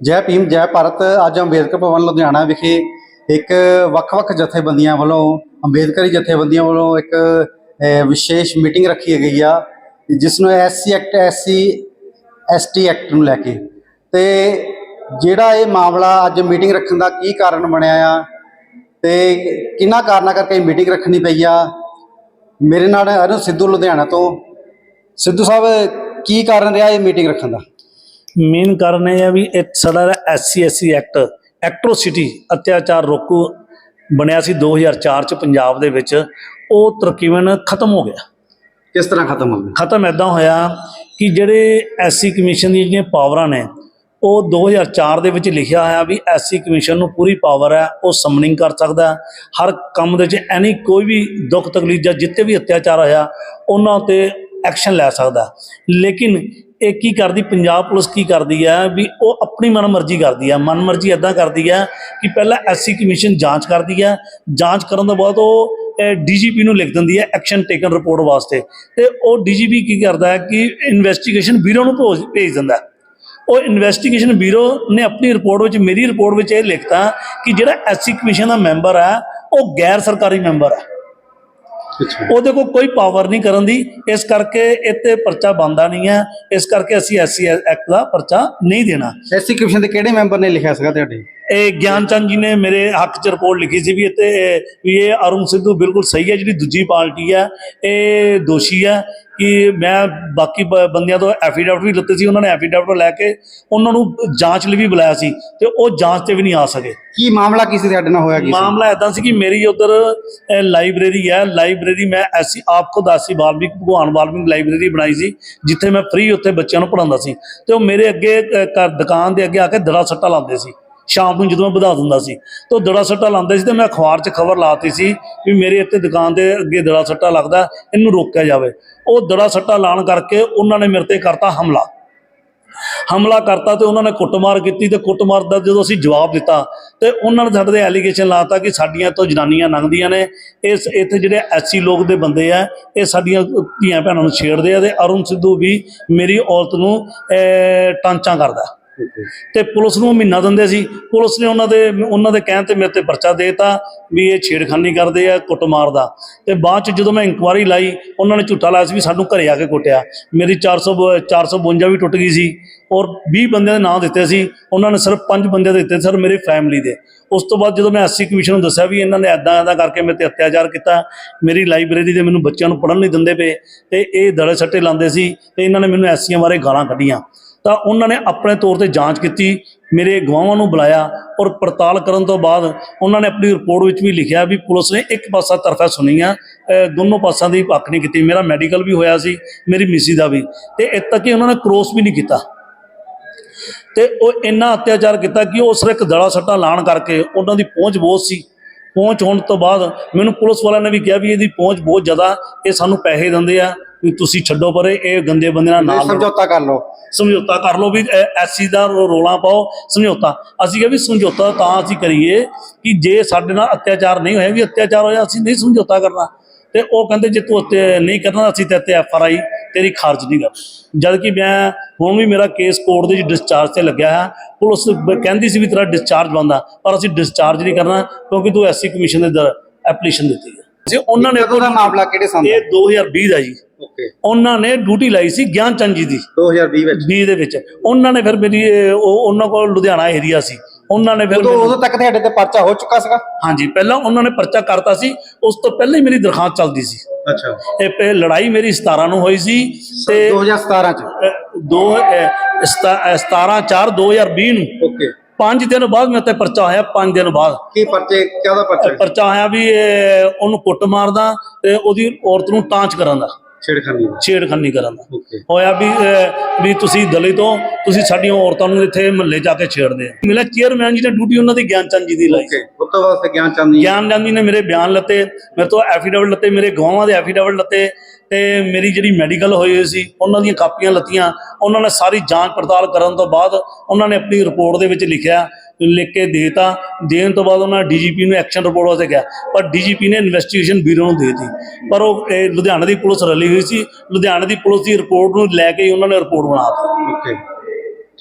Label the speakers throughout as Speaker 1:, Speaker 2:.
Speaker 1: ਜੈ ਭੀਮ, ਜੈ ਭਾਰਤ। ਅੱਜ ਅੰਬੇਦਕਰ ਭਵਨ, ਲੁਧਿਆਣਾ ਵਿਖੇ ਇੱਕ ਵੱਖ-ਵੱਖ ਜਥੇਬੰਦੀਆਂ ਵੱਲੋਂ, ਅੰਬੇਦਕਰੀ ਜਥੇਬੰਦੀਆਂ ਵੱਲੋਂ ਇੱਕ ਵਿਸ਼ੇਸ਼ ਮੀਟਿੰਗ ਰੱਖੀ ਗਈ ਆ ਜਿਸ ਨੂੰ SC act SC ST act ਨੂੰ ਲੈ ਕੇ। ਤੇ ਜਿਹੜਾ ਇਹ ਮਾਮਲਾ ਅੱਜ ਮੀਟਿੰਗ ਰੱਖਣ ਦਾ ਕੀ ਕਾਰਨ ਬਣਿਆ ਆ, ਤੇ ਕਿੰਨਾ ਕਾਰਨਾਂ ਕਰਕੇ ਮੀਟਿੰਗ ਰੱਖਣੀ ਪਈ ਆ? ਮੇਰੇ ਨਾਲ ਅਰੁਣ ਸਿੱਧੂ ਲੁਧਿਆਣਾ ਤੋਂ। ਸਿੱਧੂ ਸਾਹਿਬ, ਕੀ ਕਾਰਨ ਰਿਹਾ ਇਹ ਮੀਟਿੰਗ ਰੱਖਣ ਦਾ?
Speaker 2: ਮੇਨ ਕਾਰਨ ਇਹ ਹੈ ਵੀ ਇਹ ਸਾਡਾ ਐਸਸੀ ਐਸਸੀ ਐਕਟ ਐਕਟ੍ਰੋਸਿਟੀ ਅਤਿਆਚਾਰ ਰੋਕੂ ਬਣਿਆ ਸੀ 2004 ਚ ਪੰਜਾਬ ਦੇ ਵਿੱਚ ਉਹ ਤਰਕੀਬਨ ਖਤਮ ਹੋ ਗਿਆ
Speaker 1: ਕਿਸ ਤਰ੍ਹਾਂ ਖਤਮ ਹੋ ਗਿਆ
Speaker 2: ਖਤਮ ਐਦਾਂ ਹੋਇਆ ਕਿ ਜਿਹੜੇ ਐਸਸੀ ਕਮਿਸ਼ਨ ਦੀਆਂ ਜਿਹੜੀਆਂ ਪਾਵਰਾਂ ਨੇ ਉਹ 2004 ਦੇ ਵਿੱਚ ਲਿਖਿਆ ਹੋਇਆ ਵੀ ਐਸਸੀ ਕਮਿਸ਼ਨ ਨੂੰ ਪੂਰੀ ਪਾਵਰ ਹੈ ਉਹ ਸਮਨਿੰਗ ਕਰ ਸਕਦਾ। ਹਰ ਕੰਮ ਦੇ ਵਿੱਚ ਐਨੀ ਕੋਈ ਵੀ ਦੁੱਖ ਤਕਲੀਫ ਜਾਂ ਜਿੱਤੇ ਵੀ ਅਤਿਆਚਾਰ ਹੋਇਆ ਉਹਨਾਂ ਤੇ ਐਕਸ਼ਨ ਲੈ ਸਕਦਾ। ਲੇਕਿਨ ਇਹ ਕੀ ਕਰਦੀ, ਪੰਜਾਬ ਪੁਲਿਸ ਕੀ ਕਰਦੀ ਹੈ, ਵੀ ਉਹ ਆਪਣੀ ਮਨਮਰਜ਼ੀ ਕਰਦੀ ਹੈ। ਮਨਮਰਜ਼ੀ ਐਦਾਂ ਕਰਦੀ ਹੈ ਕਿ ਪਹਿਲਾਂ ਐਸਸੀ ਕਮਿਸ਼ਨ ਜਾਂਚ ਕਰਦੀ ਹੈ। ਜਾਂਚ ਕਰਨ ਤੋਂ ਬਾਅਦ ਉਹ ਡੀਜੀਪੀ ਨੂੰ ਲਿਖ ਦਿੰਦੀ ਹੈ ਐਕਸ਼ਨ ਟੇਕਨ ਰਿਪੋਰਟ ਵਾਸਤੇ। ਤੇ ਉਹ ਡੀਜੀਪੀ ਕੀ ਕਰਦਾ ਹੈ ਕਿ ਇਨਵੈਸਟੀਗੇਸ਼ਨ ਬਿਊਰੋ ਨੂੰ ਭੋਜ- ਭੇਜ ਦਿੰਦਾ ਹੈ। ਉਹ ਇਨਵੈਸਟੀਗੇਸ਼ਨ ਬਿਊਰੋ ਨੇ ਆਪਣੀ ਰਿਪੋਰਟ ਵਿੱਚ, ਮੇਰੀ ਰਿਪੋਰਟ ਵਿੱਚ ਇਹ ਲਿਖਤਾ ਕਿ ਜਿਹੜਾ ਐਸਸੀ ਕਮਿਸ਼ਨ ਦਾ ਮੈਂਬਰ ਹੈ, ਉਹ ਗੈਰ ਸਰਕਾਰੀ ਮੈਂਬਰ ਹੈ। ਉਹਦੇ ਕੋਲ ਕੋਈ ਪਾਵਰ ਨਹੀਂ ਕਰਨ ਦੀ। ਇਸ ਕਰਕੇ ਇੱਥੇ ਪਰਚਾ ਬੰਦਾ ਨਹੀਂ ਹੈ। ਇਸ ਕਰਕੇ ਅਸੀਂ ਐਸਸੀ ਐਕਟ ਦਾ ਪਰਚਾ ਨਹੀਂ ਦੇਣਾ।
Speaker 1: ਐਸਸੀ ਕਮਿਸ਼ਨ ਦੇ ਕਿਹੜੇ ਮੈਂਬਰ ਨੇ ਲਿਖਿਆ ਸੀਗਾ ਤੁਹਾਡੇ?
Speaker 2: ਇਹ ਗਿਆਨ ਚੰਦ ਜੀ ਨੇ ਮੇਰੇ ਹੱਕ 'ਚ ਰਿਪੋਰਟ ਲਿਖੀ ਸੀ ਵੀ ਇੱਥੇ ਵੀ ਇਹ ਅਰੁਣ ਸਿੱਧੂ ਬਿਲਕੁਲ ਸਹੀ ਹੈ ਜਿਹੜੀ ਦੂਜੀ ਪਾਰਟੀ ਹੈ ਇਹ ਦੋਸ਼ੀ ਹੈ ਕਿ ਮੈਂ ਬਾਕੀ ਬੰਦਿਆਂ ਤੋਂ ਐਫੀਡੈਵਿਟ ਵੀ ਲਿੱਤੇ ਸੀ ਉਹਨਾਂ ਨੇ ਐਫੀਡੈਵਿਟ ਲੈ ਕੇ ਉਹਨਾਂ ਨੂੰ ਜਾਂਚ ਲਈ ਵੀ ਬੁਲਾਇਆ ਸੀ ਤੇ ਉਹ ਜਾਂਚ ਤੇ ਵੀ ਨਹੀਂ ਆ ਸਕੇ।
Speaker 1: ਕੀ ਮਾਮਲਾ ਕੀ ਸੀ ਤੁਹਾਡੇ ਨਾਲ ਹੋਇਆ ਕੀ
Speaker 2: ਮਾਮਲਾ ਇਦਾਂ ਸੀ ਕਿ ਮੇਰੀ ਉਧਰ ਲਾਇਬ੍ਰੇਰੀ ਹੈ ਲਾਇਬ੍ਰੇਰੀ ਮੈਂ ਐਸੀ ਆਪ ਖੁਦ ਆਸੀ ਵਾਲਮੀਕ ਭਗਵਾਨ ਵਾਲਮੀਕ ਲਾਇਬ੍ਰੇਰੀ ਬਣਾਈ ਸੀ ਜਿੱਥੇ ਮੈਂ ਫ੍ਰੀ ਉੱਥੇ ਬੱਚਿਆਂ ਨੂੰ ਪੜਾਉਂਦਾ ਸੀ। ਤੇ ਉਹ ਮੇਰੇ ਅੱਗੇ ਦੁਕਾਨ ਦੇ ਅੱਗੇ ਆ ਕੇ ਦੜਾ ਸੱਟਾ ਲਾਉਂਦੇ ਸੀ। ਸ਼ਾਮ ਨੂੰ ਜਦੋਂ ਮੈਂ ਵਧਾ ਦਿੰਦਾ ਸੀ ਤਾਂ ਉਹ ਦੜਾ ਸੱਟਾ ਲਾਉਂਦਾ ਸੀ ਤੇ ਮੈਂ ਅਖਬਾਰ 'ਚ ਖਬਰ ਲਾਤੀ ਸੀ ਵੀ ਮੇਰੇ ਇੱਥੇ ਦੁਕਾਨ ਦੇ ਅੱਗੇ ਦੜਾ ਸੱਟਾ ਲੱਗਦਾ ਇਹਨੂੰ ਰੋਕਿਆ ਜਾਵੇ। ਉਹ ਦੜਾ ਸੱਟਾ ਲਾਉਣ ਕਰਕੇ ਉਹਨਾਂ ਨੇ ਮੇਰੇ ਤੇ ਕਰਤਾ ਹਮਲਾ। ਹਮਲਾ ਕਰਤਾ ਤੇ ਉਹਨਾਂ ਨੇ ਕੁੱਟਮਾਰ ਕੀਤੀ ਤੇ ਕੁੱਟਮਾਰ ਦਾ ਜਦੋਂ ਅਸੀਂ ਜਵਾਬ ਦਿੱਤਾ ਤੇ ਉਹਨਾਂ ਨੇ ਸਾਡੇ ਤੇ ਐਲੀਗੇਸ਼ਨ ਲਾਤਾ ਕਿ ਸਾਡੀਆਂ ਤੋਂ ਜਨਾਨੀਆਂ ਲੰਘਦੀਆਂ ਨੇ। ਇਸ ਇੱਥੇ ਜਿਹੜੇ ਐਸੀ ਲੋਕ ਦੇ ਬੰਦੇ ਆ ਇਹ ਸਾਡੀਆਂ ਧੀਆਂ ਭੈਣਾਂ ਨੂੰ ਛੇੜਦੇ ਆ ਤੇ ਅਰੁਣ ਸਿੱਧੂ ਵੀ ਮੇਰੀ ਔਰਤ ਨੂੰ ਅਹ, ਟਾਂਚਾਂ ਕਰਦਾ। ਤੇ ਪੁਲਿਸ ਨੂੰ ਮਹੀਨਾ ਦਿੰਦੇ ਸੀ। ਪੁਲਿਸ ਨੇ ਉਹਨਾਂ ਦੇ ਉਹਨਾਂ ਦੇ ਕਹਿਣ ਤੇ ਮੇਰੇ ਤੇ ਪਰਚਾ ਦੇਤਾ ਵੀ ਇਹ ਛੇੜਖਾਨੀ ਕਰਦੇ ਆ ਕੁੱਟਮਾਰ ਦਾ। ਤੇ ਬਾਅਦ ਚ ਜਦੋਂ ਮੈਂ ਇਨਕੁਆਰੀ ਲਾਈ, ਉਹਨਾਂ ਨੇ ਝੂਠਾ ਲਾਇਆ ਸੀ ਵੀ ਸਾਨੂੰ ਘਰੇ ਆ ਕੇ ਕੁੱਟਿਆ। ਮੇਰੀ 400 452 ਵੀ ਟੁੱਟ ਗਈ ਸੀ ਔਰ 20 ਬੰਦਿਆਂ ਦੇ ਨਾਂ ਦਿੱਤੇ ਸੀ। ਉਹਨਾਂ ਨੇ ਸਿਰਫ 5 ਬੰਦਿਆਂ ਦੇ ਦਿੱਤੇ ਸਰ ਮੇਰੇ ਫੈਮਿਲੀ ਦੇ। ਉਸ ਤੋਂ ਬਾਅਦ ਜਦੋਂ ਮੈਂ ਐਸਸੀ ਕਮਿਸ਼ਨ ਨੂੰ ਦੱਸਿਆ ਵੀ ਇਹਨਾਂ ਨੇ ਐਦਾਂ ਐਦਾਂ ਕਰਕੇ ਮੇਰੇ ਤੇ ਅਤਿਆਚਾਰ ਕੀਤਾ, ਮੇਰੀ ਲਾਇਬ੍ਰੇਰੀ ਦੇ ਮੈਨੂੰ ਬੱਚਿਆਂ ਨੂੰ ਪੜ੍ਹਨ ਨਹੀਂ ਦਿੰਦੇ ਪਏ ਤੇ ਇਹ ਦੜੇ ਸੱਟੇ ਲਾਉਂਦੇ ਸੀ ਤੇ ਇਹਨਾਂ ਨੇ ਮੈਨੂੰ ਐਸੀਆਂ ਬਾਰੇ ਗਾਲਾਂ ਕੱਢੀਆਂ। ਤਾਂ ਉਹਨਾਂ ਨੇ ਆਪਣੇ ਤੌਰ ਤੇ ਜਾਂਚ ਕੀਤੀ, ਮੇਰੇ ਗਵਾਹਾਂ ਨੂੰ ਬੁਲਾਇਆ ਔਰ ਪੜਤਾਲ ਕਰਨ ਤੋਂ ਬਾਅਦ ਉਹਨਾਂ ਨੇ ਆਪਣੀ ਰਿਪੋਰਟ ਵਿੱਚ ਵੀ ਲਿਖਿਆ ਵੀ ਪੁਲਿਸ ਨੇ ਇੱਕ ਪਾਸਾ ਤਰਫਾ ਸੁਣੀਆਂ, ਅਹ ਦੋਨੋਂ ਪਾਸਾਂ ਦੀ ਪੱਖ ਨਹੀਂ ਕੀਤੀ, ਮੇਰਾ ਮੈਡੀਕਲ ਵੀ ਹੋਇਆ ਸੀ, ਮੇਰੀ ਮਿਸੀ ਦਾ ਵੀ। ਤੇ ਇੱਥੇ ਤੱਕ ਕਿ ਉਹਨਾਂ ਨੇ ਕ੍ਰੋਸ ਵੀ ਨਹੀਂ ਕੀਤਾ। ਤੇ ਉਹ ਇੰਨਾ ਅਤਿਆਚਾਰ ਕੀਤਾ ਕਿ ਉਹ ਸਿਰਫ ਇੱਕ ਦੜਾ ਸੱਟਾ ਲਾਣ ਕਰਕੇ ਉਹਨਾਂ ਦੀ ਪਹੁੰਚ ਬਹੁਤ ਸੀ। ਪਹੁੰਚ ਹੋਣ ਤੋਂ ਬਾਅਦ ਮੈਨੂੰ ਪੁਲਿਸ ਵਾਲਿਆਂ ਨੇ ਵੀ ਕਿਹਾ ਵੀ ਇਹਦੀ ਪਹੁੰਚ ਬਹੁਤ ਜ਼ਿਆਦਾ, ਇਹ ਸਾਨੂੰ ਪੈਸੇ ਦਿੰਦੇ ਆ। ਵੀ ਤੁਸੀਂ ਛੱਡੋ ਪਰੇ ਇਹ ਗੰਦੇ ਬੰਦੇ ਨਾਲ ਨਾਲ।
Speaker 1: ਸਮਝੌਤਾ ਕਰ ਲਓ।
Speaker 2: ਸਮਝੌਤਾ ਕਰ ਲਓ ਵੀ ਐਸੀ ਦਾ ਰੌਲਾ ਪਾਓ ਸਮਝੌਤਾ। ਅਸੀਂ ਕਿਹਾ ਵੀ ਸਮਝੌਤਾ ਤਾਂ ਅਸੀਂ ਕਰੀਏ ਕਿ ਜੇ ਸਾਡੇ ਨਾਲ ਅਤਿਆਚਾਰ ਨਹੀਂ ਹੋਇਆ ਵੀ ਅਤਿਆਚਾਰ ਹੋਇਆ ਅਸੀਂ ਨਹੀਂ ਸਮਝੌਤਾ ਕਰਨਾ। ਤੇ ਉਹ ਕਹਿੰਦੇ ਜੇ ਤੂੰ ਨਹੀਂ ਕਰਨਾ ਅਸੀਂ ਤੇ ਤੇ ਐਫ ਆਰ ਆਈ ਤੇਰੀ ਖਾਰਜ ਨਹੀਂ ਕਰ ਜਦ ਕਿ ਮੈਂ ਹੁਣ ਵੀ ਮੇਰਾ ਕੇਸ ਕੋਰਟ ਦੇ ਵਿੱਚ ਡਿਸਚਾਰਜ ਤੇ ਲੱਗਿਆ ਹੈ ਪੁਲਿਸ ਕਹਿੰਦੀ ਸੀ ਵੀ ਤੇਰਾ ਡਿਸਚਾਰਜ ਬੰਦਾ ਪਰ ਅਸੀਂ ਡਿਸਚਾਰਜ ਨਹੀਂ ਕਰਨਾ ਕਿਉਂਕਿ ਤੂੰ ਐਸਸੀ ਕਮਿਸ਼ਨ ਦੇ ਦਰ ਐਪਲੀਕੇਸ਼ਨ ਦਿੱਤੀ ਹੈ। ਅਸੀਂ ਉਹਨਾਂ ਨੇ
Speaker 1: ਕਦੋਂ ਦਾ ਮਾਮਲਾ ਕਿਹੜੇ ਸੰਨ ਦਾ
Speaker 2: ਇਹ 2020 ਦਾ ਜੀ। ਉਹਨਾਂ ਨੇ ਡਿਊਟੀ ਲਾਈ ਸੀ ਗਿਆਨ ਚੰਦ ਜੀ ਦੀ।
Speaker 1: 2020 ਵਿੱਚ।
Speaker 2: 20 ਦੇ ਵਿੱਚ। ਉਹਨਾਂ ਨੇ ਫਿਰ ਮੇਰੀ ਉਹਨਾਂ ਕੋਲ ਲੁਧਿਆਣਾ ਏਰੀਆ ਸੀ। ਉਹਨਾਂ ਨੇ ਫਿਰ
Speaker 1: ਉਦੋਂ ਉਦੋਂ ਤੱਕ ਤੁਹਾਡੇ ਤੇ ਪਰਚਾ ਹੋ ਚੁੱਕਾ ਸੀਗਾ?
Speaker 2: ਹਾਂਜੀ ਪਹਿਲਾਂ ਉਹਨਾਂ ਨੇ ਪਰਚਾ ਕਰਤਾ ਸੀ। ਉਸ ਤੋਂ ਪਹਿਲਾਂ ਹੀ ਮੇਰੀ ਦਰਖਾਸਤ ਚੱਲਦੀ ਸੀ।
Speaker 1: ਅੱਛਾ।
Speaker 2: ਇਹ ਪਹਿ- ਲੜਾਈ ਮੇਰੀ 17 ਨੂੰ ਹੋਈ ਸੀ ਤੇ
Speaker 1: 2017 ਚ।
Speaker 2: ਅ, ਦੋ 17 4 2020 ਨੂੰ।
Speaker 1: ਓਕੇ
Speaker 2: 5 ਦਿਨ ਬਾਅਦ ਮੇਰੇ ਤੇ ਪਰਚਾ ਹੋਇਆ 5 ਦਿਨ ਬਾਅਦ।
Speaker 1: ਕੀ ਪਰਚੇ ਕਿਹਦਾ ਪਰਚਾ?
Speaker 2: ਪਰਚਾ ਆਇਆ ਵੀ ਇਹ ਉਹਨੂੰ ਕੁੱਟ ਮਾਰਦਾ ਤੇ ਉਹਦੀ ਔਰਤ ਨੂੰ ਟਾਂਚ ਕਰਨ ਦਾ
Speaker 1: ਛੇੜਖਾਨੀ
Speaker 2: ਛੇੜਖਾਨੀ ਕਰਨ ਦਾ। ਹੋਇਆ ਵੀ ਵੀ ਤੁਸੀਂ ਦਲਿਤ ਹੋ ਤੁਸੀਂ ਸਾਡੀਆਂ ਔਰਤਾਂ ਨੂੰ ਇੱਥੇ ਮਹੱਲੇ ਜਾ ਕੇ ਛੇੜਦੇ ਆ ਮਿਲਿਆ ਚੇਅਰਮੈਨ ਜੀ ਨੇ ਡਿਊਟੀ ਉਹਨਾਂ ਦੀ ਗਿਆਨ ਚੰਦ ਜੀ ਦੀ ਲਾਈ।
Speaker 1: ਉਸ ਤੋਂ ਫਿਰ ਗਿਆਨ ਚੰਦ ਜੀ?
Speaker 2: ਗਿਆਨ ਚੰਦ ਜੀ ਨੇ ਮੇਰੇ ਬਿਆਨ ਲੱਤੇ ਮੇਰੇ ਤੋਂ ਐਫੀਡੇਵਿਟ ਲੱਤੇ ਮੇਰੇ ਗਵਾਹਾਂ ਦੇ ਐਫੀਡੇਵਿਟ ਲੱਤੇ ਤੇ ਮੇਰੀ ਜਿਹੜੀ ਮੈਡੀਕਲ ਹੋਈ ਹੋਈ ਸੀ ਉਹਨਾਂ ਦੀਆਂ ਕਾਪੀਆਂ ਲੱਤੀਆਂ ਉਹਨਾਂ ਨੇ ਸਾਰੀ ਜਾਂਚ ਪੜਤਾਲ ਕਰਨ ਤੋਂ ਬਾਅਦ ਉਹਨਾਂ ਨੇ ਆਪਣੀ ਰਿਪੋਰਟ ਦੇ ਵਿੱਚ ਲਿਖਿਆ ਲਿਖ ਕੇ ਦੇਤਾ। ਦੇਣ ਤੋਂ ਬਾਅਦ ਉਹਨਾਂ ਡੀਜੀਪੀ ਨੂੰ ਐਕਸ਼ਨ ਰਿਪੋਰਟ ਵਾਸਤੇ ਗਿਆ ਪਰ ਡੀਜੀਪੀ ਨੇ ਇਨਵੈਸਟੀਗੇਸ਼ਨ ਬਿਊਰੋ ਨੂੰ ਦੇਤੀ। ਪਰ ਉਹ ਲੁਧਿਆਣਾ ਦੀ ਪੁਲਿਸ ਰਲੀ ਹੋਈ ਸੀ। ਲੁਧਿਆਣਾ ਦੀ ਪੁਲਿਸ ਦੀ ਰਿਪੋਰਟ ਨੂੰ ਲੈ ਕੇ ਹੀ ਉਹਨਾਂ ਨੇ ਰਿਪੋਰਟ ਬਣਾਤੀ
Speaker 1: ਓਕੇ।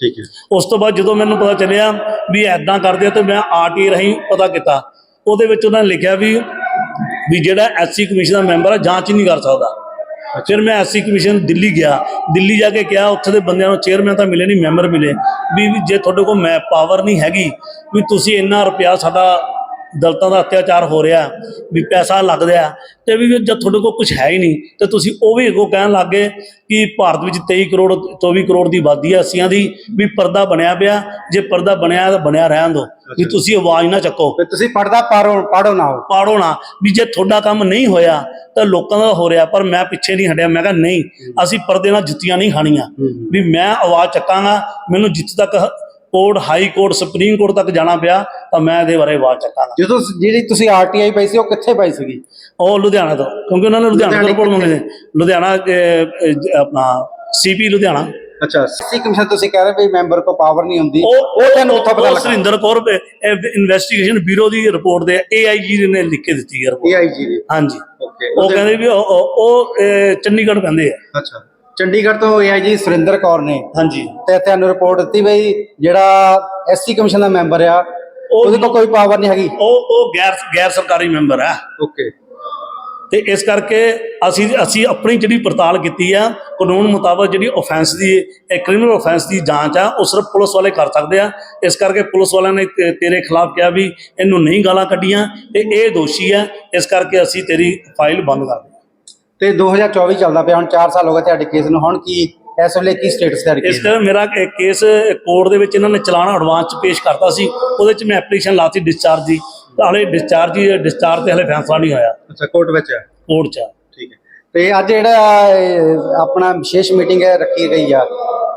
Speaker 1: ਠੀਕ ਹੈ।
Speaker 2: ਉਸ ਤੋਂ ਬਾਅਦ ਜਦੋਂ ਮੈਨੂੰ ਪਤਾ ਚੱਲਿਆ ਵੀ ਐਦਾਂ ਕਰਦੇ ਆ ਤੇ ਮੈਂ ਆਰਟੀ ਰਾਹੀਂ ਪਤਾ ਕੀਤਾ। ਉਹਦੇ ਵਿੱਚ ਉਹਨਾਂ ਨੇ ਲਿਖਿਆ ਵੀ ਵੀ ਜਿਹੜਾ ਐਸਸੀ ਕਮਿਸ਼ਨ ਦਾ ਮੈਂਬਰ ਆ ਜਾਂਚ ਨਹੀਂ ਕਰ ਸਕਦਾ। ਫਿਰ ਮੈਂ ਐਸਸੀ ਕਮਿਸ਼ਨ ਦਿੱਲੀ ਗਿਆ। ਦਿੱਲੀ ਜਾ ਕੇ ਕਿਹਾ, ਉੱਥੇ ਦੇ ਬੰਦਿਆਂ ਨੂੰ ਚੇਅਰਮੈਨ ਤਾਂ ਮਿਲੇ ਨਹੀਂ ਮੈਂਬਰ ਮਿਲੇ। ਵੀ ਵੀ ਜੇ ਤੁਹਾਡੇ ਕੋਲ ਮੈਂ ਪਾਵਰ ਨਹੀਂ ਹੈਗੀ, ਵੀ ਤੁਸੀਂ ਇੰਨਾ ਰੁਪਿਆ ਸਾਡਾ ਦਲਤਾਂ ਦਾ ਅਤਿਆਚਾਰ ਹੋ ਰਿਹਾ ਵੀ ਪੈਸਾ ਲੱਗਦਾ ਤੇ ਵੀ ਜਦ ਤੁਹਾਡੇ ਕੋਲ ਕੁਝ ਹੈ ਹੀ ਨਹੀਂ ਤੇ ਤੁਸੀਂ ਉਹ ਵੀ ਅੱਗੋਂ ਕਹਿਣ ਲੱਗੇ ਕਿ ਭਾਰਤ ਵਿੱਚ 23 ਕਰੋੜ 24 ਕਰੋੜ ਦੀ ਆਬਾਦੀ ਹੈ ਅੱਸੀਆਂ ਦੀ ਵੀ ਪਰਦਾ ਬਣਿਆ ਪਿਆ ਜੇ ਪਰਦਾ ਬਣਿਆ ਤਾਂ ਬਣਿਆ ਰਹਿਣ ਦਿਓ ਵੀ ਤੁਸੀਂ ਆਵਾਜ਼ ਨਾ ਚੱਕੋ।
Speaker 1: ਤੇ ਤੁਸੀਂ ਪੜਦਾ ਪਾੜੋ ਪਾੜੋ ਨਾ
Speaker 2: ਪਾੜੋ ਨਾ ਵੀ ਜੇ ਤੁਹਾਡਾ ਕੰਮ ਨਹੀਂ ਹੋਇਆ ਤਾਂ ਲੋਕਾਂ ਦਾ ਹੋ ਰਿਹਾ ਪਰ ਮੈਂ ਪਿੱਛੇ ਨਹੀਂ ਹਟਿਆ ਮੈਂ ਕਿਹਾ ਨਹੀਂ ਅਸੀਂ ਪਰਦੇ ਨਾਲ ਜੁੱਤੀਆਂ ਨਹੀਂ ਖਾਣੀਆਂ ਵੀ ਮੈਂ ਆਵਾਜ਼ ਚੱਕਾਂਗਾ ਮੈਨੂੰ ਜਿੱਥੇ ਤੱਕ court high court supreme court ਤੱਕ ਜਾਣਾ ਪਿਆ ਤਾਂ ਮੈਂ ਇਹਦੇ ਬਾਰੇ ਆਵਾਜ਼ ਚੱਕਾਂਗਾ।
Speaker 1: ਜਦੋਂ ਜਿਹੜੀ ਤੁਸੀਂ ਆਰਟੀਆਈ ਪਾਈ ਸੀ ਉਹ ਕਿੱਥੇ ਪਾਈ ਸੀਗੀ?
Speaker 2: ਉਹ ਲੁਧਿਆਣਾ ਤੋਂ ਕਿਉਂਕਿ ਉਹਨਾਂ ਨੇ ਲੁਧਿਆਣਾ ਤੋਂ ਰਿਪੋਰਟ ਮੰਗੇ ਸੀ। ਲੁਧਿਆਣਾ ਆਪਣਾ ਸੀਪੀ ਲੁਧਿਆਣਾ।
Speaker 1: ਅੱਛਾ ਐਸਸੀ ਕਮਿਸ਼ਨ ਤੁਸੀਂ ਕਹਿ ਰਹੇ ਵੀ ਮੈਂਬਰ ਕੋ ਪਾਵਰ ਨਹੀਂ ਹੁੰਦੀ।
Speaker 2: ਉਹ
Speaker 1: ਤੁਹਾਨੂੰ ਉੱਥੋਂ ਪਤਾ ਲੱਗਾ।
Speaker 2: ਸੁਰਿੰਦਰ ਕੌਰ ਇਨਵੈਸਟੀਗੇਸ਼ਨ ਬਿਊਰੋ ਦੀ ਰਿਪੋਰਟ ਦੇ ਏਆਈਜੀ ਨੇ ਲਿਖ ਕੇ ਦਿੱਤੀ ਹੈ report।
Speaker 1: ਏਆਈਜੀ
Speaker 2: ਹਾਂਜੀ। ਉਹ ਕਹਿੰਦੇ ਵੀ ਉਹ- ਚੰਡੀਗੜ੍ਹ ਕਹਿੰਦੇ ਆ।
Speaker 1: ਅੱਛਾ। ਚੰਡੀਗੜ੍ਹ ਤੋਂ ਏਆਈਜੀ ਸੁਰਿੰਦਰ ਕੌਰ ਨੇ।
Speaker 2: ਹਾਂਜੀ।
Speaker 1: ਤੇ ਤੁਹਾਨੂੰ ਰਿਪੋਰਟ ਦਿੱਤੀ ਬਈ ਜਿਹੜਾ ਐਸਸੀ ਕਮਿਸ਼ਨ ਦਾ ਮੈਂਬਰ ਆ
Speaker 2: ਉਹ-
Speaker 1: ਉਹਦੇ ਕੋਲ ਕੋਈ ਪਾਵਰ ਨਹੀਂ ਹੈਗੀ।
Speaker 2: ਉਹ ਉਹ ਗੈਰ ਗੈਰ ਸਰਕਾਰੀ ਮੈਂਬਰ ਹੈ
Speaker 1: ਓਕੇ
Speaker 2: ਤੇ ਇਸ ਕਰਕੇ ਅਸੀਂ ਅਸੀਂ ਆਪਣੀ ਜਿਹੜੀ ਪੜਤਾਲ ਕੀਤੀ ਆ ਕਾਨੂੰਨ ਮੁਤਾਬਕ ਜਿਹੜੀ ਆਫੈਂਸ ਦੀ ਇਹ ਕ੍ਰਿਮੀਨਲ ਆਫੈਂਸ ਦੀ ਜਾਂਚ ਆ ਉਹ ਸਿਰਫ ਪੁਲਿਸ ਵਾਲੇ ਕਰ ਸਕਦੇ ਆ। ਇਸ ਕਰਕੇ ਪੁਲਿਸ ਵਾਲਿਆਂ ਨੇ ਤੇਰੇ ਖਿਲਾਫ ਕਿਹਾ ਵੀ ਇਹਨੂੰ ਨਹੀਂ ਗਾਲਾਂ ਕੱਢੀਆਂ ਤੇ ਇਹ ਦੋਸ਼ੀ ਆ। ਇਸ ਕਰਕੇ ਅਸੀਂ ਤੇਰੀ ਫਾਈਲ ਬੰਦ ਕਰ
Speaker 1: ਤੇ 2024 ਚੱਲਦਾ ਪਿਆ ਹੁਣ 4 ਸਾਲ ਹੋ ਗਏ ਤੁਹਾਡੇ ਕੇਸ ਨੂੰ। ਹੁਣ ਕੀ ਇਸ ਵੇਲੇ ਕੀ ਸਟੇਟਸ ਤੁਹਾਡੇ
Speaker 2: ਇਸ ਕਰਕੇ ਮੇਰਾ ਕੇਸ ਕੋਰਟ ਦੇ ਵਿੱਚ ਇਹਨਾਂ ਨੇ ਚਲਾਣਾ ਐਡਵਾਂਸ ਚ ਪੇਸ਼ ਕਰਤਾ ਸੀ। ਉਹਦੇ ਚ ਮੈਂ ਐਪਲੀਕੇਸ਼ਨ ਲਾਤੀ ਡਿਸਚਾਰਜ ਦੀ। ਹਲੇ ਡਿਸਚਾਰਜ ਹੀ ਡਿਸਚਾਰਜ ਤੇ ਹਲੇ ਫੈਸਲਾ ਨਹੀਂ ਹੋਇਆ।
Speaker 1: ਅੱਛਾ ਕੋਰਟ ਵਿੱਚ ਆ
Speaker 2: ਕੋਰਟ ਚ
Speaker 1: ਠੀਕ ਹੈ। ਤੇ ਅੱਜ ਜਿਹੜਾ ਆਪਣਾ ਵਿਸ਼ੇਸ਼ ਮੀਟਿੰਗ ਹੈ ਰੱਖੀ ਗਈ ਆ।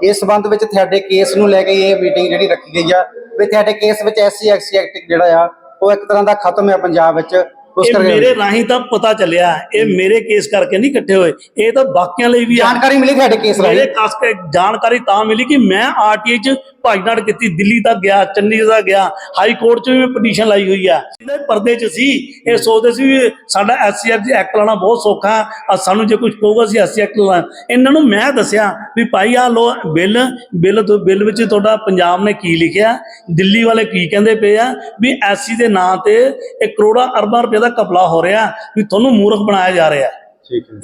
Speaker 1: ਇਸ ਸੰਬੰਧ ਵਿੱਚ ਤੁਹਾਡੇ ਕੇਸ ਨੂੰ ਲੈ ਕੇ ਇਹ ਮੀਟਿੰਗ ਜਿਹੜੀ ਰੱਖੀ ਗਈ ਆ ਵੀ ਤੁਹਾਡੇ ਕੇਸ ਵਿੱਚ ਐਸਸੀ ਐਕਟ ਜਿਹੜਾ ਆ ਉਹ ਇੱਕ ਤਰ੍ਹਾਂ ਦਾ ਖਤਮ ਹੈ ਪੰਜਾਬ ਵਿੱਚ। ਉਸ
Speaker 2: ਇਹ
Speaker 1: ਕਰਕੇ
Speaker 2: ਮੇਰੇ ਰਾਹੀਂ ਤਾਂ ਪਤਾ ਚੱਲਿਆ ਇਹ ਮੇਰੇ ਕੇਸ ਕਰਕੇ ਨਹੀਂ ਇਕੱਠੇ ਹੋਏ ਇਹ ਤਾਂ ਬਾਕੀਆਂ ਲਈ ਵੀ ਆ।
Speaker 1: ਜਾਣਕਾਰੀ ਮਿਲੀ ਤੁਹਾਡੇ ਕੇਸ
Speaker 2: ਮੇਰੇ
Speaker 1: ਰਾਹੀਂ
Speaker 2: ਖਾਸ ਕੇ ਜਾਣਕਾਰੀ ਤਾਂ ਮਿਲੀ ਕਿ ਮੈਂ ਆਰਟੀਆਈ ਚ ਭਾਈਨਾੜ ਕੀਤੀ, ਦਿੱਲੀ ਤੱਕ ਗਿਆ, ਚੰਡੀਗੜ੍ਹ ਤੱਕ ਗਿਆ, ਹਾਈ ਕੋਰਟ ਚ ਵੀ ਪਟੀਸ਼ਨ ਲਾਈ ਹੋਈ ਆ। ਇਹਦੇ ਪਰਦੇ ਚ ਸੀ ਇਹ ਸੋਚਦੇ ਸੀ ਵੀ ਸਾਡਾ ਐਸਸੀਆਰ ਐਕਟ ਲਾਣਾ ਬਹੁਤ ਸੌਖਾ ਆ ਸਾਨੂੰ ਜੇ ਕੁਝ ਕਹੂਗਾ ਅਸੀਂ ਐਸਸੀ ਐਕਟ ਲਾਣਾ ਇਹਨਾਂ ਨੂੰ ਮੈਂ ਦੱਸਿਆ ਵੀ ਭਾਈ ਆ ਲੋ, ਬਿੱਲ ਬਿੱਲ ਤੋਂ, ਬਿੱਲ ਵਿੱਚ ਤੁਹਾਡਾ ਪੰਜਾਬ ਨੇ ਕੀ ਲਿਖਿਆ, ਦਿੱਲੀ ਵਾਲੇ ਕੀ ਕਹਿੰਦੇ ਪਏ ਆ, ਵੀ ਐਸਸੀ ਦੇ ਨਾਂ ਤੇ ਇਹ ਕਰੋੜਾਂ ਅਰਬਾਂ ਰੁਪਏ ਦਾ ਕਪਲਾ ਹੋ ਰਿਹਾ, ਵੀ ਤੁਹਾਨੂੰ ਮੂਰਖ ਬਣਾਇਆ ਜਾ ਰਿਹਾ।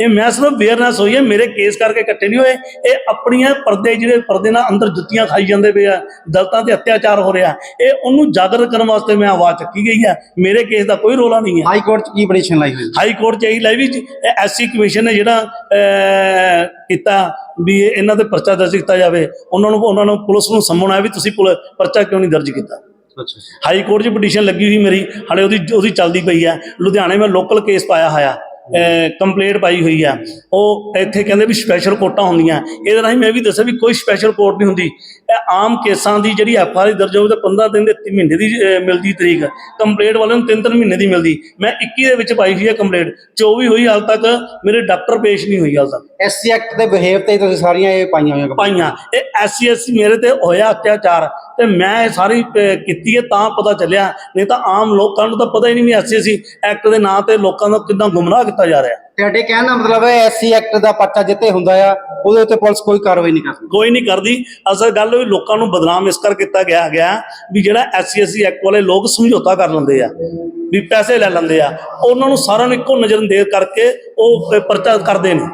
Speaker 2: ਇਹ ਮੈਂ ਸਿਰਫ ਅਵੇਅਰਨੈਸ ਹੋਈ ਹੈ ਮੇਰੇ ਕੇਸ ਕਰਕੇ ਇਕੱਠੇ ਨਹੀਂ ਹੋਏ। ਇਹ ਆਪਣੀਆਂ ਪਰਦੇ ਜਿਹੜੇ ਪਰਦੇ ਨਾਲ ਅੰਦਰ ਜੁੱਤੀਆਂ ਖਾਈ ਜਾਂਦੇ ਪਏ ਆ ਦਲਤਾਂ ਤੇ ਅਤਿਆਚਾਰ ਹੋ ਰਿਹਾ। ਇਹ ਉਹਨੂੰ ਜਾਗਰਤ ਕਰਨ ਵਾਸਤੇ ਮੈਂ ਆਵਾਜ਼ ਚੱਕੀ ਗਈ ਹੈ। ਮੇਰੇ ਕੇਸ ਦਾ ਕੋਈ ਰੋਲਾ ਨਹੀਂ ਹੈ।
Speaker 1: ਹਾਈ ਕੋਰਟ ਚ ਕੀ ਪਟੀਸ਼ਨ ਲਾਈ ਹੋਈ
Speaker 2: ਹਾਈ ਕੋਰਟ ਚ ਇਹੀ ਲਾਈ ਵੀ ਐਸਸੀ ਕਮਿਸ਼ਨ ਨੇ ਜਿਹੜਾ ਕੀਤਾ ਵੀ ਇਹ- ਇਹਨਾਂ ਤੇ ਪਰਚਾ ਦਰਜ ਕੀਤਾ ਜਾਵੇ। ਉਹਨਾਂ ਨੂੰ ਉਹਨਾਂ ਨੂੰ ਪੁਲਿਸ ਨੂੰ ਸੰਮਣ ਆਇਆ ਵੀ ਤੁਸੀਂ ਪਰਚਾ ਕਿਉਂ ਨਹੀਂ ਦਰਜ ਕੀਤਾ?
Speaker 1: ਅੱਛਾ।
Speaker 2: ਹਾਈ ਕੋਰਟ 'ਚ ਪਟੀਸ਼ਨ ਲੱਗੀ ਹੋਈ ਮੇਰੀ ਹਾਲੇ ਉਹਦੀ ਉਹਦੀ ਚੱਲਦੀ ਪਈ ਆ ਲੁਧਿਆਣੇ ਮੈਂ ਲੋਕਲ ਕੇਸ ਪਾਇਆ ਹੋਇਆ। ਕੰਪਲੇਂਟ ਪਾਈ ਹੋਈ ਆ। ਉਹ ਇੱਥੇ ਕਹਿੰਦੇ ਵੀ ਸਪੈਸ਼ਲ ਕੋਰਟਾਂ ਹੁੰਦੀਆਂ। ਇਹਦੇ ਰਾਹੀਂ ਮੈਂ ਵੀ ਦੱਸਿਆ ਵੀ ਕੋਈ ਸਪੈਸ਼ਲ ਕੋਰਟ ਨਹੀਂ ਹੁੰਦੀ। ਇਹ ਆਮ ਕੇਸਾਂ ਦੀ ਜਿਹੜੀ ਐਫ ਆਰ ਦਰਜ ਹੋਵੇ ਤਾਂ 15 ਦਿਨ ਦੇ ਤਿੰਨ ਮਹੀਨੇ ਦੀ ਮਿਲਦੀ ਤਰੀਕ। ਕੰਪਲੇਂਟ ਵਾਲਿਆਂ ਨੂੰ ਤਿੰਨ ਤਿੰਨ ਮਹੀਨੇ ਦੀ ਮਿਲਦੀ। ਮੈਂ 21 ਦੇ ਵਿੱਚ ਪਾਈ ਹੋਈ ਹੈ ਕੰਪਲੇਂਟ 24 ਹੋਈ ਹਾਲ ਤੱਕ ਮੇਰੇ ਡਾਕਟਰ ਪੇਸ਼ ਨਹੀਂ ਹੋਈ ਹਾਲ ਤੱਕ।
Speaker 1: ਐਸਸੀ ਐਕਟ ਦੇ ਬਿਹੇਵ ਤੇ ਤੁਸੀਂ ਸਾਰੀਆਂ ਇਹ ਪਾਈਆਂ ਹੋਈਆਂ
Speaker 2: ਪਾਈਆਂ। ਇਹ ਐਸਸੀ ਐਸਸੀ ਮੇਰੇ ਤੇ ਹੋਇਆ ਅਤਿਆਚਾਰ। ਤੇ ਮੈਂ ਇਹ ਸਾਰੀ ਕੀਤੀ ਹੈ ਤਾਂ ਪਤਾ ਚੱਲਿਆ। ਨਹੀਂ ਤਾਂ ਆਮ ਲੋਕਾਂ ਨੂੰ ਤਾਂ ਪਤਾ ਹੀ ਨਹੀਂ ਵੀ ਐਸਸੀ ਐਕਟ ਦੇ ਨਾਂ ਤੇ ਲੋਕਾਂ ਨੂੰ ਕਿੰਨਾ ਗੁੰਮਰਾਹ ਕੀਤਾ ਜਾ ਰਿਹਾ।
Speaker 1: ਤੁਹਾਡੇ ਕਹਿਣ ਦਾ ਮਤਲਬ ਹੈ ਐਸਸੀ ਐਕਟ ਦਾ ਪਰਚਾ ਜਿੱਤੇ ਹੁੰਦਾ ਆ ਉਹਦੇ ਉੱਤੇ ਪੁਲਿਸ ਕੋਈ ਕਾਰਵਾਈ ਨਹੀਂ ਕਰਦੀ
Speaker 2: ਕੋਈ ਨਹੀਂ ਕਰਦੀ। ਅਸਲ ਗੱਲ ਵੀ ਲੋਕਾਂ ਨੂੰ ਬਦਨਾਮ ਇਸ ਕਰ ਕੀਤਾ ਗਿਆ ਗਿਆ ਵੀ ਜਿਹੜਾ ਐਸਸੀ ਐਸਸੀ ਐਕਟ ਵਾਲੇ ਲੋਕ ਸਮਝੌਤਾ ਕਰ ਲੈਂਦੇ ਆ ਵੀ ਪੈਸੇ ਲੈ ਲੈਂਦੇ ਆ। ਉਹਨਾਂ ਨੂੰ ਸਾਰਿਆਂ ਨੂੰ ਇੱਕੋ ਨਜ਼ਰ ਅੰਦੇਜ਼ ਕਰਕੇ ਉਹ ਪਰਚਾ ਕਰਦੇ ਨੇ।